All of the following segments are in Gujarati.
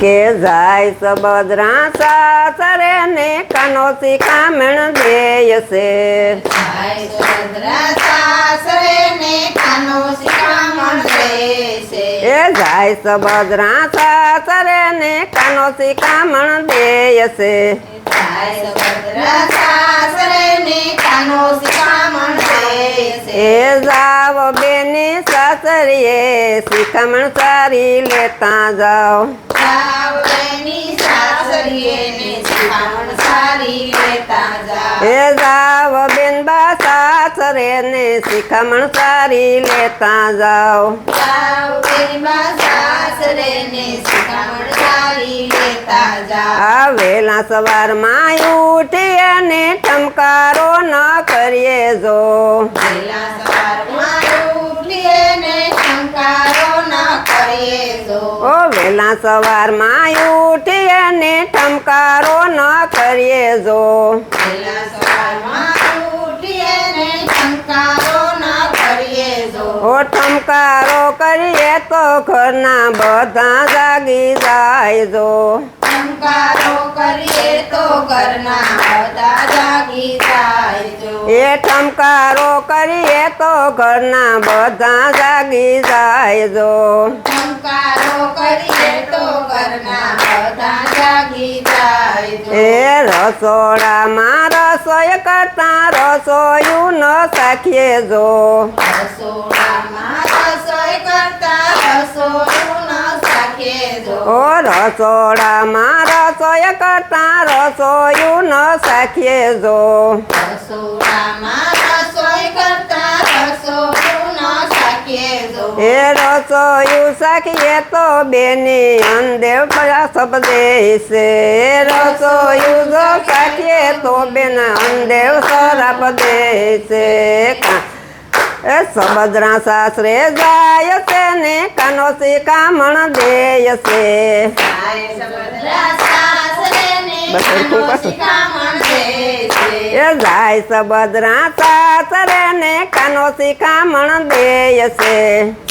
કે જાય સબદરા સાસરે ને કાનો શિખામણ દેય છે જાય સુભદ્રા સાસરે ને કાનો શિખામણ દેશે. એ જાય સબદરા સાસરે ને કાનો શિખામણ દેય છે જાય સુભદ્રા સાસરે ને કાનો શિખામણ દેશે. એ જાવ બેની સાસરીએ શિખામણ સારી લેતા જાઓ એ જાવ બેન બા સાસરે ને શિખામણ સારી લેતા જાઓ જાવળેની બા સાસરે ને શિખામણ સારી લેતા જાઓ. આ વેલા સવારમાં ઉઠી અને ટમકારો ન કરીએ જો સવારમાં ઉઠીએ ને જો. ઓ સવાર સવારમાં ઉઠી અને ટમકારો ન કરીએ જો વહેલા. ઓ ઠમકારો કરીએ તો ઘરના બધા જાગી જાય જો કરીએ તો ઘરના બધા જાગી જાય. એ ટમકારો કરીએ તો ઘરના બધા જાગી જાય જો શંકારો કરીએ તો ઘરના બધા જાગી જાય જો. એ રસોડામાં રસોઈ કરતા રસોયું ન સાખીએ જો રસોડામાં રસોઈ કરતા રસોડું ન સાખે જો. ઓ રસોડામાં રસોય કરતા રસોયું ન સાખીએ જો. એ રસોયું સાખીએ તો બેની અંદેવ કયા શબ્દે છે રસોયું જો સાખીએ તો બેન અંદેવ સરાપ દે છે કા- એ સબદરા સાસરે જાય છે ને કાનો શિખામણ દેય છે જાય સબદરા સાસરે ને બસ સરખું કાનો પાછું. શિખામણ દેશે. એ જાય સબદરા સાસરે ને કાનો શિખામણ દેય છે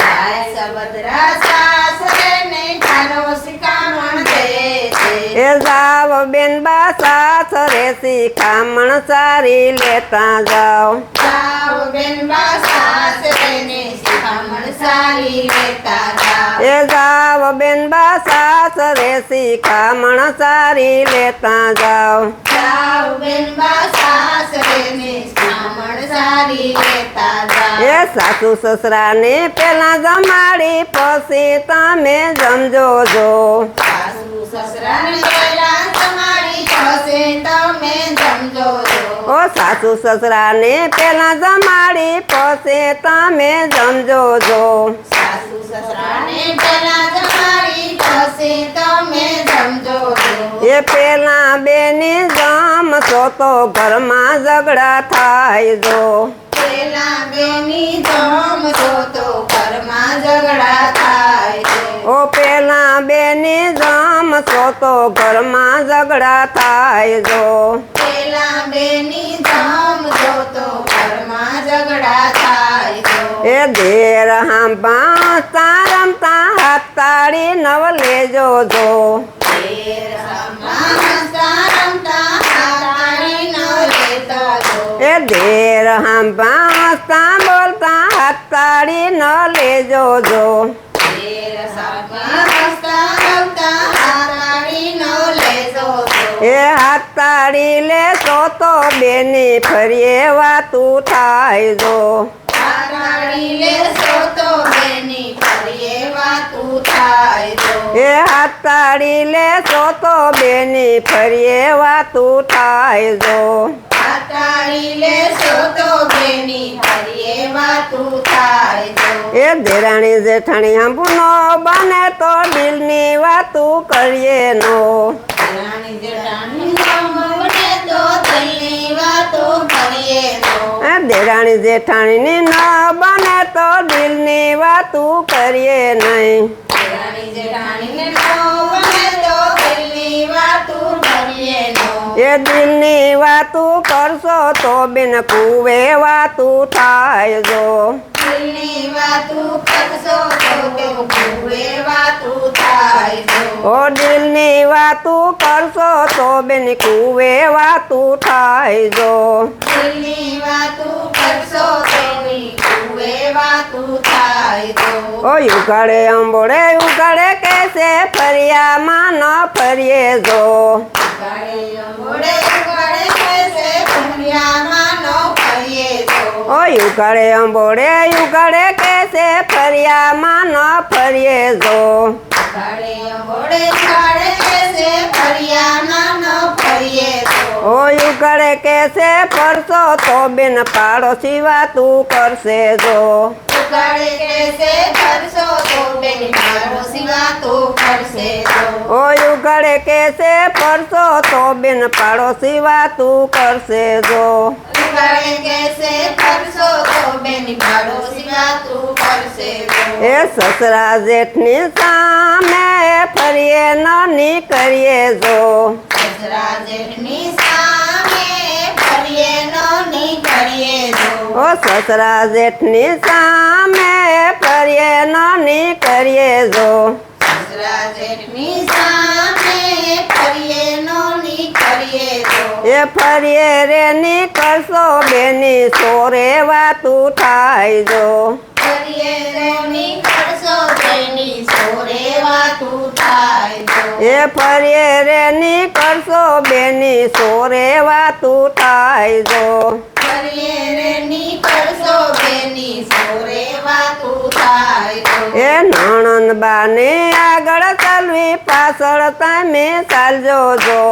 જાય સબદરા સાસરે ને કાનો શિખામણ દેશે. એ જાવ બેન બા સાસરે શિખામણ સારી લેતા જાઓ જાઓ બેન બા સાસરે ને શિખામણ સારી લેતા જાઓ. એ જાવ બેન બા સાસરે શિખામણ સારી લેતા જાઓ એ સાસુ સસરા સાસરે ને શિખામણ સારી લેતા જાઓ. એ સાસુ સસરાને પેલા જમાડી પછી તમે જમજો જો. સાસુ સસરાને પહેલા તમારી પાસે તમે જમજો છો. ઓ સાસુ સસરાને પેલા જમાડી પછી તમે જમજો જો સાસુ સસરાને પહેલા તમારી પાસે તમે જમજો છો. એ પેલા બેની જમશો તો ઘરમાં ઝઘડા થાય જો પેલા બેની જમશો તો ઘરમાં ઝઘડા થાય છે. ઓ પેલા બેની જમશો તો ઘરમાં ઝઘડા થાય જો પેલા બેની જમશો તો ઘરમાં ઝઘડા થાય છે. એ દેર હાંભા રમતા હાથ તાળી નવ લેજો જો ઘેર રમતા રમતા હાથાળી ન લેતા જો. એ દેર હાંભા બોલતા હાથ તાળી ન લેજો જો ઘેર રમતા રમતા તાળી લેશો તો બેની ફરીએ વાતું થાય જો. એ હાથ તાળી લેશો તો બેની ફરીએ વાતું થાય જો. એ દેરાણી જેઠાણી આંબુ નો બને તો દિલની વાતું કરીએ નો રાણી જેઠાણી ની નો. દેરાણી બને તો દિલની વાતું કરીએ નહીં જેઠાણી ને ન બને તો દિલની વાતો કરીએ. એ દિલની વાતું કરશો તો બેન કુવે વાતું થાય જો. દિલની વાતું કરશો તો બેન કુવે વાતું થાય જો. ઓ દિલની વાતું કરશો તો બેન કુવે વાતું થાય જો. દિલની વાતું કરશો તો બેન કુવે વાતું થાય જો. ઓ ઉગાડે અંબોડે ઉગાડે કેસે ફરિયામાં ન ફરીએ જો ગાડે અંગોડે ઉગાડે કહેશે ફળિયામાં ન ફરીએ જો. ઓ ઉગાડે અંબોડે ઉગાડે કેસે ઓયું ઉગાડે કહેશે ન ફરીએ જો. ઓ ઉગાડે કેસે, ફરશો તો બેન કહેશે ફરશો તો કરશે જો. ઓ ઉગાડે કેસે, ફરશો તો બેન પાડો સિવા તું કરશે જો ઉગાડે કહેશે ફરશો તો બેન પાડોશી વાતો કરશે જો એ સસરા જેઠની સામે ફરીએ નાની કરીએ જો સસરા જેઠની સામે ફરીએ નો નીકળીએ જો ઓ સસરા જેઠની સામે ફરીએ નાની કરીએ જો સસરા જેઠની સામે ફરીએ નો નીકળીએ જો એ ફરીએ રે નીકળશો બેની સોરે વાતું થાય જો. એ ફરીએ રે નીકળશો બેની સોરે વાતું થાય જો. બેની એ નણંદ બાને આગળ ચાલવી પાછળ તમે ચાલજો જો.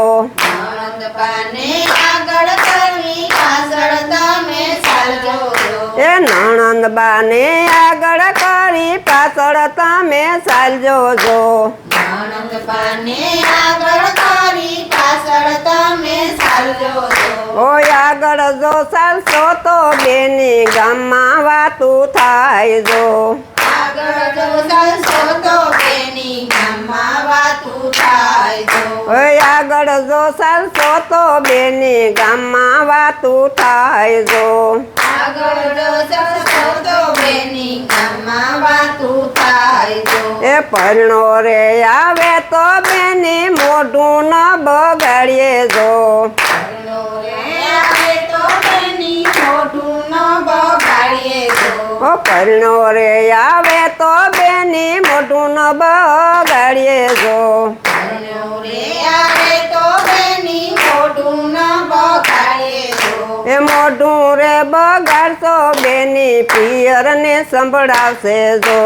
આનંદ પાને આગળ કરવી પાછળ તમે ચાલજો એ નણંદ બાને આગળ કરી પાછળ તમે ચાલજો જો. આનંદ પાને આગળ કરી પાછળ તમે ઓય આગળ જો ચાલશો તો બેની ગામમાં વાતું થાય જો. આગળ જો ચાલશો તો બેની ગામમાં વાતું થાય જો. ઓય આગળ જો ચાલશો તો બેની ગામમાં વાતું થાય જો. આગળ જો ચાલશો તો બેની ગામમાં વાતું થાય જો. એ પરણો રે આવે તો બેની મોઢું ન બગાડીએ જો પરણો રે આવે તો બેની મોઢું ન બગાડીએ જો ઓ પરણો રે આવે તો બેની મોઢું ન બગાડીએ જો. ન એ મોઢું રે બગાડશો બેની પિયરને સંભળાવશે જો.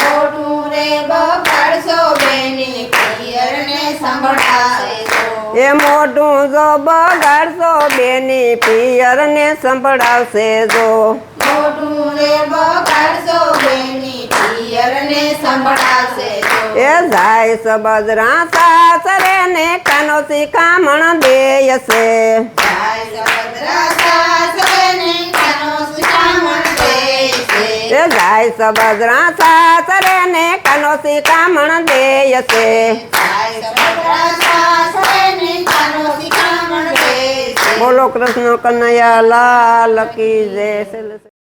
મોઢું રે બગાડશો બેની પિયર ને જો એ મોઢું જો બગાડશો બેની પિયરને સંભળાવશે જો. મોઢું રે બગાડશો બેની પિયરને સંભળાવશે જો. એ જાય સબજરા સાસરે ને કાનો શિખામણ દેયશે. એ જાય સબજરા સાસરે ને કાનો કામણ દેયસે બોલો કૃષ્ણ કનૈયા લાલ કી જય.